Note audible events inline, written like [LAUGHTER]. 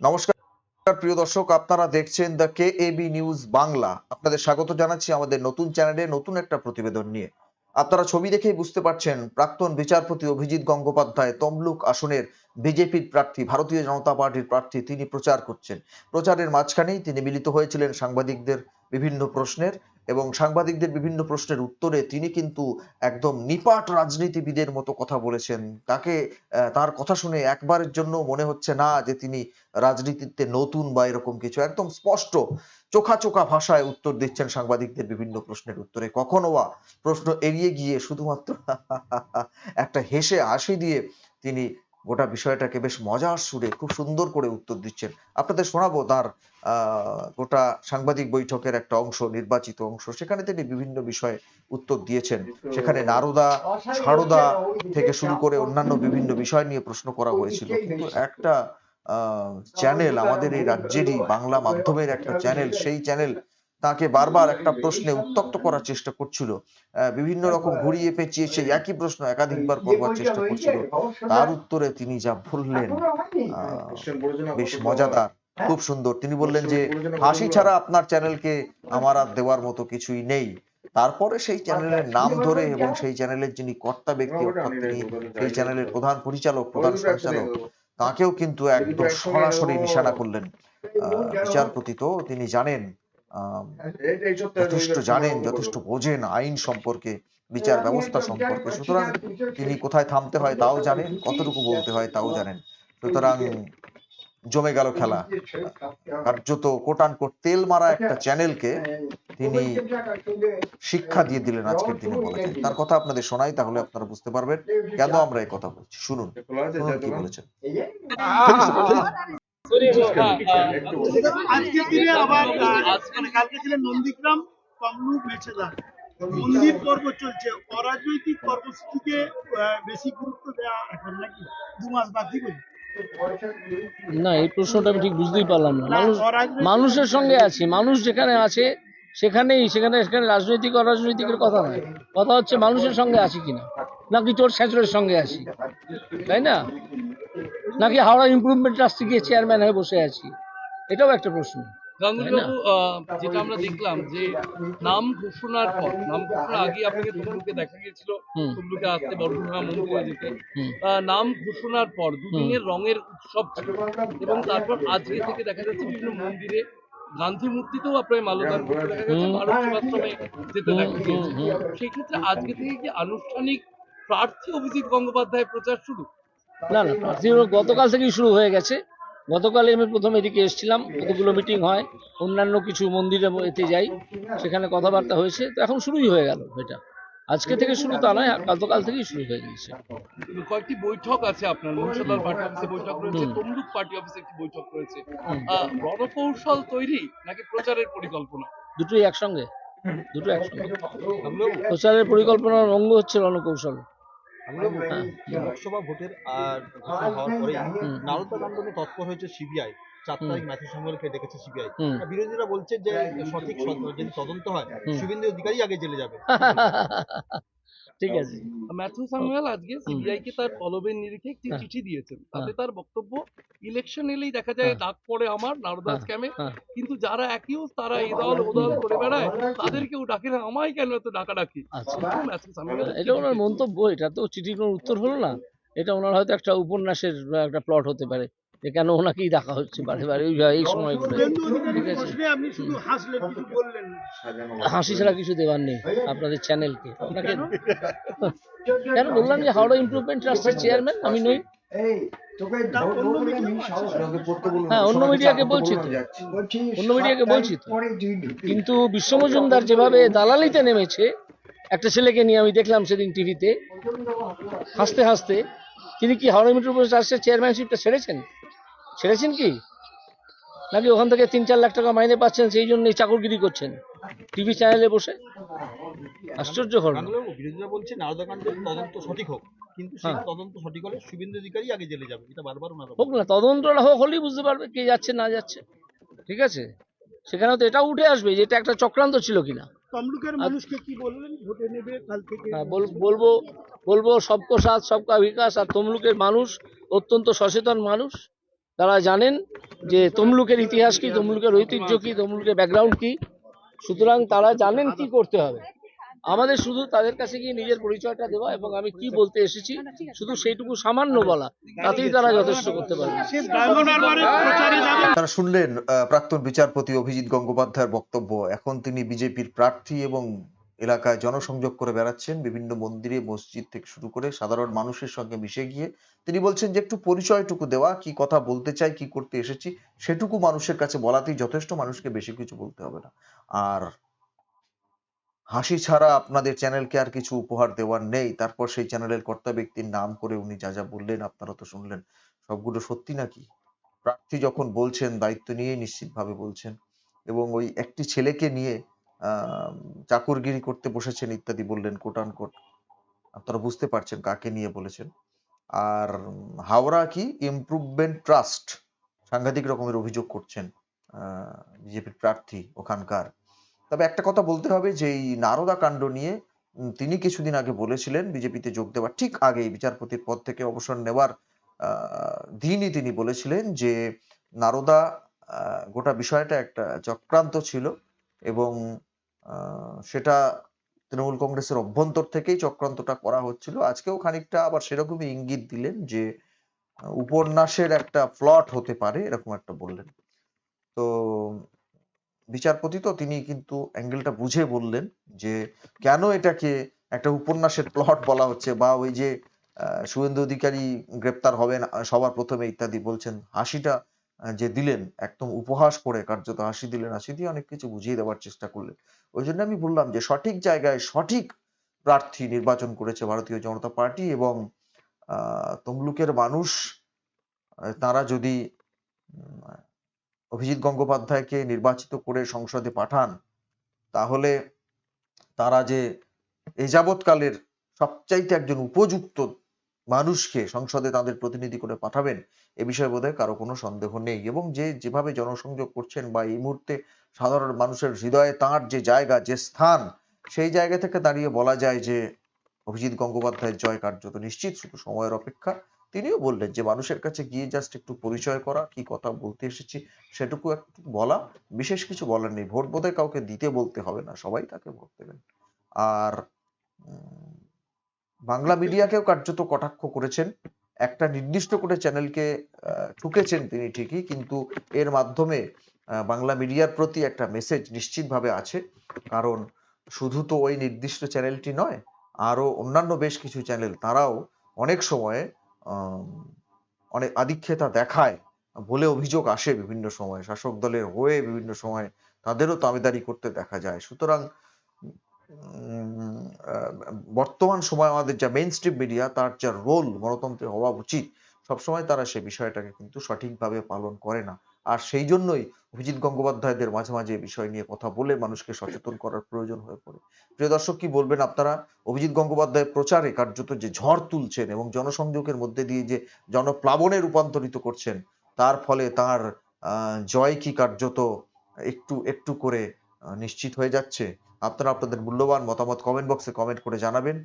নমস্কার, প্রিয় দর্শক, আপনারা দেখছেন the K A B news Bangla. আপনাদের স্বাগত জানাচ্ছি আমাদের নতুন চ্যানেলে নতুন একটা প্রতিবেদন নিয়ে। আপনারা ছবি দেখেই বুঝতে পারছেন, প্রাক্তন বিচারপতি অভিজিৎ গঙ্গোপাধ্যায় তমলুক আসনের বিজেপির প্রার্থী, ভারতীয় জনতা পার্টির প্রার্থী, তিনি প্রচার করছেন। প্রচারের মাঝখানেই তিনি মিলিত হয়েছিলেন সাংবাদিকদের বিভিন্ন প্রশ্নের। এবং সাংবাদিকদের বিভিন্ন প্রশ্নের উত্তরে তিনি কিন্তু একদম নিপাট রাজনীতিবিদের মতো কথা বলেছেন। তাকে তার কথা শুনে একবারের জন্য মনে হচ্ছে না যে তিনি রাজনীতিতে নতুন বা এরকম কিছু। একদম স্পষ্ট চোখা চোখা ভাষায় উত্তর দিচ্ছেন সাংবাদিকদের বিভিন্ন প্রশ্নের উত্তরে। কখনো বা প্রশ্ন এড়িয়ে গিয়ে শুধুমাত্র [LAUGHS] একটা হেসে হাসি দিয়ে তিনি গোটা বিষয়টাকে বেশ মজার সুরে খুব সুন্দর করে উত্তর দিচ্ছেন। আপনাদের শোনাবো তার গোটা সাংবাদিক বৈঠকের একটা অংশ, নির্বাচিত অংশ। সেখানে তিনি বিভিন্ন বিষয়ে উত্তর দিয়েছেন। সেখানে নারদা, সারদা থেকে শুরু করে অন্যান্য বিভিন্ন বিষয় নিয়ে প্রশ্ন করা হয়েছিল। কিন্তু একটা চ্যানেল আমাদের এই রাজ্যেরই বাংলা মাধ্যমের একটা চ্যানেল সেই চ্যানেল তাকে বারবার একটা প্রশ্নে উত্তক্ত করার চেষ্টা করছিল। বিভিন্ন রকম ঘুরিয়ে পেঁচিয়ে সেই একই প্রশ্ন একাধিকবার করবার চেষ্টা করছিল। তার উত্তরে তিনি যা বললেন আহ, বেশ মজাদার খুব সুন্দর। তিনি বললেন যে হাসি ছাড়া আপনার চ্যানেলকে আমার আর দেওয়ার মতো কিছুই নেই। তারপরে সেই চ্যানেলের নাম ধরে এবং সেই চ্যানেলের যিনি কর্তা ব্যক্তি অর্থাৎ তিনি সেই চ্যানেলের প্রধান পরিচালক প্রধান সঞ্চালক তাকেও কিন্তু একদম সরাসরি নিশানা করলেন। আহ, বিচারপতি তো তিনি জানেন যথেষ্ট জানেন যথেষ্ট বোঝেন আইন সম্পর্কে বিচার ব্যবস্থা সম্পর্কে। সুতরাং তিনি কোথায় থামতে হয় তাও জানেন কতটুকু বলতে হয় তাও জানেন। সুতরাং জমে গেল খেলা। কার্যত কোটান কোট তেল মারা একটা চ্যানেলকে তিনি শিক্ষা দিয়ে দিলেন আজকের দিনে বলা যায় তার কথা আপনাদের শোনাই তাহলে আপনারা বুঝতে পারবেন কেন আমরা এই কথা বলছি। শুনুন শুনুন কি বলেছেন। [LAUGHS] আজকে দিনে আবার মানে কালকে ছিলেন নন্দীগ্রাম তমলুক মেছেদা মন্দির পর্ব চলছে। অরাজনৈতিক কর্মসূচিকে বেশি গুরুত্ব দেওয়া এখন নাকি দু মাস বাকি বলি না এই প্রশ্নটা আমি ঠিক বুঝতেই পারলাম না। মানুষ মানুষের সঙ্গে আছি। মানুষ যেখানে আছে সেখানেই সেখানে সেখানে রাজনৈতিক অরাজনৈতিকের কথা নয়। কথা হচ্ছে মানুষের সঙ্গে আছি কিনা? নাকি চোর স্যাঁচড়ের সঙ্গে আছি? তাই না? নাকি হাওড়া ইমপ্রুভমেন্ট ট্রাস্টে গিয়ে চেয়ারম্যান হয়ে বসে আছি? এটাও একটা প্রশ্ন। গাঙ্গুলিবাবু যেটা আমরা দেখলাম যে নাম ঘোষণার পর নাম ঘোষণার আগে আপনাকে তমলুকে দেখা গিয়েছিল তমলুকে আসতে বর্ধমান মন্দিরে যেতে নাম ঘোষণার পর দুদিনের রঙের উৎসব ছিল এবং তারপর আজকে থেকে দেখা যাচ্ছে বিভিন্ন মন্দিরে গান্ধী মূর্তিতেও আপনার মালদান করতে দেখা গেছে হুম। ভারত সেবাশ্রমে যেতে দেখা গিয়েছে। হুম, হুম। সেই ক্ষেত্রে আজকে থেকে কি আনুষ্ঠানিক প্রার্থী অভিজিৎ গঙ্গোপাধ্যায় প্রচার শুরু? না না প্রার্থী গতকাল থেকেই শুরু হয়ে গেছে। গতকালে আমি প্রথম এদিকে এসেছিলাম কতগুলো মিটিং হয় অন্যান্য কিছু মন্দিরে এতে যাই সেখানে কথাবার্তা হয়েছে তো এখন শুরুই হয়ে গেল এটা। আজকে থেকে শুরু তা নয় গতকাল থেকেই শুরু হয়ে গিয়েছে কয়েকটি বৈঠক আছে আপনার পার্টি অফিসে বৈঠক রয়েছে তমলুক পার্টি অফিসে একটি বৈঠক রয়েছে। রণকৌশল তৈরি নাকি প্রচারের পরিকল্পনা? দুটোই একসঙ্গে দুটো একসঙ্গে। প্রচারের পরিকল্পনার অঙ্গ হচ্ছে রণকৌশল। লোকসভা ভোটের আর হওয়ার পরে তৎপর হয়েছে সিবিআই। চার তারিখ ম্যাথিউ স্যামুয়েলকে ডেকেছে সিবিআই। বিরোধীরা বলছে যে সঠিক যদি তদন্ত হয়। শুভেন্দু অধিকারী আগে জেলে যাবে। [LAUGHS] ঠিক আছে। ম্যাথিউ স্যামুয়েল আজকে সিবিআই কে তার তলবের নিরিখে একটি হ্যাঁ। চিঠি দিয়েছেন। তাতে হ্যাঁ। তার বক্তব্য ইলেকশন এলেই দেখা যায় হ্যাঁ। ডাক পড়ে আমার নারদা হ্যাঁ। স্ক্যামে হ্যাঁ। কিন্তু যারা অ্যাকিউজ তারা এই দল ও দল করে বেড়ায় তাদেরকেও ডাকে না আমায় কেন এত ডাকাডাকি? আচ্ছা। ম্যাথিউ স্যামুয়েল এটা ওনার মন্তব্য এটা তো চিঠির কোনো উত্তর হলো না। এটা ওনার হয়তো একটা উপন্যাসের একটা প্লট হতে পারে। যে কেন ওনাকেই দেখা হচ্ছে? বারে বারে ওই এই সময় করে ঠিক আছে। প্রশ্নে আপনি শুধু হাসলেন কিছু বললেন না। হাসি ছাড়া কিছু দেওয়ার নেই আপনাদের চ্যানেলকে। আপনাকে কেন? বললাম যে হাওড়া ইমপ্রুভমেন্ট ট্রাস্টের চেয়ারম্যান আমি নই। হ্যাঁ অন্য মিডিয়াকে বলছি তো। অন্য মিডিয়াকে বলছি তো। কিন্তু বিশ্ব মজুমদার যেভাবে দালালিতে নেমেছে একটা ছেলেকে নিয়ে আমি দেখলাম সেদিন টিভিতে হাসতে হাসতে তিনি কি হাওড়া মেট্রোপলিটন ট্রাস্টের চেয়ারম্যানশিপটা ছেড়েছেন? ছেড়েছেন কি? নাকি ওখান থেকে তিন চার লাখ টাকা মাইনে পাচ্ছেন সেই জন্যই চাকরগিরি করছেন? টিভি চ্যানেলে বসে? আশ্চর্য ঘটনা। বিরোধীরা বলছে নারদা তদন্ত সঠিক হোক। কিন্তু সেই হ্যাঁ। তদন্ত সঠিক হলে শুভেন্দু অধিকারী আগে জেলে যাবে। এটা বারবার ওনারা হোক না তদন্তটা হোক হলেই বুঝতে পারবে কে যাচ্ছে না যাচ্ছে। ঠিক আছে? সেখানে তো এটাও উঠে আসবে যে এটা একটা চক্রান্ত ছিল কিনা। তমলুকের মানুষকে কি বললেন? ভোটে নেবে কাল থেকে হ্যাঁ, বল- বলব বলব সবকো সাথ সবকা বিকাশ আর তমলুকের মানুষ অত্যন্ত সচেতন মানুষ। তারা জানেন যে তমলুকের ইতিহাস কি, তমলুকের ঐতিহ্য কি, তমলুকের ব্যাকগ্রাউন্ড কি। সুতরাং তারা জানেন কি করতে হবে। আমাদের শুধু তাদের কাছে গিয়ে নিজের পরিচয়টা দেওয়া এবং আমি কি বলতে এসেছি, শুধু সেইটুকু সামান্য বলা, তাতেই তারা যথেষ্ট করতে যাবেন আপনারা শুনলেন প্রাক্তন বিচারপতি অভিজিৎ গঙ্গোপাধ্যায়ের বক্তব্য। এখন তিনি বিজেপির প্রার্থী এবং এলাকায় জনসংযোগ করে বেড়াচ্ছেন বিভিন্ন মন্দিরে, মসজিদ থেকে শুরু করে সাধারণ মানুষের সঙ্গে মিশে গিয়ে তিনি বলছেন যে একটু পরিচয়টুকু দেওয়া, কি কথা বলতে চাই, কি করতে এসেছি, সেটুকু মানুষের কাছে বলাতেই যথেষ্ট, মানুষকে বেশি কিছু বলতে হবে না। আর হাসি ছাড়া আপনাদের চ্যানেলকে আর কিছু উপহার দেওয়ার নেই। তারপর সেই চ্যানেলের কর্তা ব্যক্তির নাম করে উনি যা যা বললেন, আপনারা তো শুনলেন, সবগুলো সত্যি নাকি? প্রার্থী যখন বলছেন, দায়িত্ব নিয়ে নিশ্চিতভাবে বলছেন এবং ওই একটি ছেলেকে নিয়ে চাকরগিরি করতে বসেছেন ইত্যাদি বললেন কোটান কোট আপনারা বুঝতে পারছেন কাকে নিয়ে বলেছেন। আর হাওড়া কি ইমপ্রুভমেন্ট ট্রাস্ট সাংঘাতিক রকমের অভিযোগ করছেন বিজেপির প্রার্থী ওখানকার। তবে একটা কথা বলতে হবে যে এই নারদা কাণ্ড নিয়ে তিনি কিছুদিন আগে বলেছিলেন, বিজেপিতে যোগ দেওয়ার ঠিক আগেই বিচারপতির পদ থেকে অবসর নেওয়ার দিনই তিনি বলেছিলেন যে, নারদা গোটা বিষয়টা একটা চক্রান্ত ছিল এবং সেটা তৃণমূল কংগ্রেসের অভ্যন্তর থেকেই চক্রান্তটা করা হচ্ছিল। আজকেও খানিকটা আবার সেরকমই ইঙ্গিত দিলেন যে উপন্যাসের একটা প্লট হতে পারে, এরকম একটা বললেন। তো বিচারপতি তো তিনি কিন্তু অ্যাঙ্গেলটা বুঝে বললেন যে, কেন এটাকে একটা উপন্যাসের প্লট বলা হচ্ছে বা ওই যে শুভেন্দু অধিকারী গ্রেপ্তার হবেন, সবার প্রথমে ইত্যাদি বলছেন। হাসিটা যে দিলেন, একদম উপহাস করে কার্যত হাসি দিলেন, হাসি দিয়ে অনেক কিছু বুঝিয়ে দেওয়ার চেষ্টা করলেন। ওই জন্য আমি বললাম যে, সঠিক জায়গায় সঠিক প্রার্থী নির্বাচন করেছে ভারতীয় জনতা পার্টি এবং তমলুকের মানুষ তারা যদি অভিজিৎ গঙ্গোপাধ্যায়কে নির্বাচিত করে সংসদে পাঠান, তাহলে তারা যে এ যাবৎকালের সবচাইতে একজন উপযুক্ত মানুষকে সংসদে তাদের প্রতিনিধি করে পাঠাবেন, এ বিষয়ে বোধহয় কারও কোনো সন্দেহ নেই। এবং যে যেভাবে জনসংযোগ করছেন বা এই মুহূর্তে সাধারণ মানুষের হৃদয়ে তাঁর যে জায়গা, যে স্থান, সেই জায়গা থেকে দাঁড়িয়ে বলা যায় যে অভিজিৎ গঙ্গোপাধ্যায়ের জয় কার্যত নিশ্চিত, শুধু সময়ের অপেক্ষা। তিনিও বললেন যে মানুষের কাছে গিয়ে জাস্ট একটু পরিচয় করা, কি কথা বলতে এসেছি সেটুকু একটু বলা, বিশেষ কিছু বলার নেই। ভোট বোধহয় কাউকে দিতে বলতে হবে না, সবাই তাকে ভোট দেবেন। আর বাংলা মিডিয়াকেও কার্যত কটাক্ষ করেছেন। একটা নির্দিষ্ট করে চ্যানেলকে ঠুকেছেন তিনি ঠিকই, কিন্তু এর মাধ্যমে বাংলা মিডিয়ার প্রতি একটা মেসেজ নিশ্চিতভাবে আছে। কারণ শুধু তো ওই নির্দিষ্ট চ্যানেলটি নয় আরও অন্যান্য বেশ কিছু চ্যানেল তারাও অনেক সময়ে অনেক আধিক্যতা দেখায় বলে অভিযোগ আসে বিভিন্ন সময়, শাসক দলের হয়ে বিভিন্ন সময় তাদেরও দাবিদারি করতে দেখা যায়। সুতরাং বর্তমান সময় আমাদের যা মেইন স্ট্রিম মিডিয়া তার যা রোল গণতন্ত্রে হওয়া উচিত, সবসময় তারা সে বিষয়টাকে কিন্তু সঠিকভাবে পালন করে না। আর সেই জন্যই অভিজিৎ গঙ্গোপাধ্যায়দের মাঝে মাঝে বিষয় নিয়ে কথা বলে মানুষকে সচেতন করার প্রয়োজন হয়ে পড়ে। প্রিয় দর্শক, কি বলবেন আপনারা? অভিজিৎ গঙ্গোপাধ্যায় প্রচারে কার্যত যে ঝড় তুলছেন এবং জনসংযোগের মধ্যে দিয়ে যে জনপ্লাবনে রূপান্তরিত করছেন, তার ফলে তার জয় কি কার্যত একটু একটু করে নিশ্চিত হয়ে যাচ্ছে? আপনারা আপনাদের মূল্যবান মতামত কমেন্ট বক্সে কমেন্ট করে জানাবেন।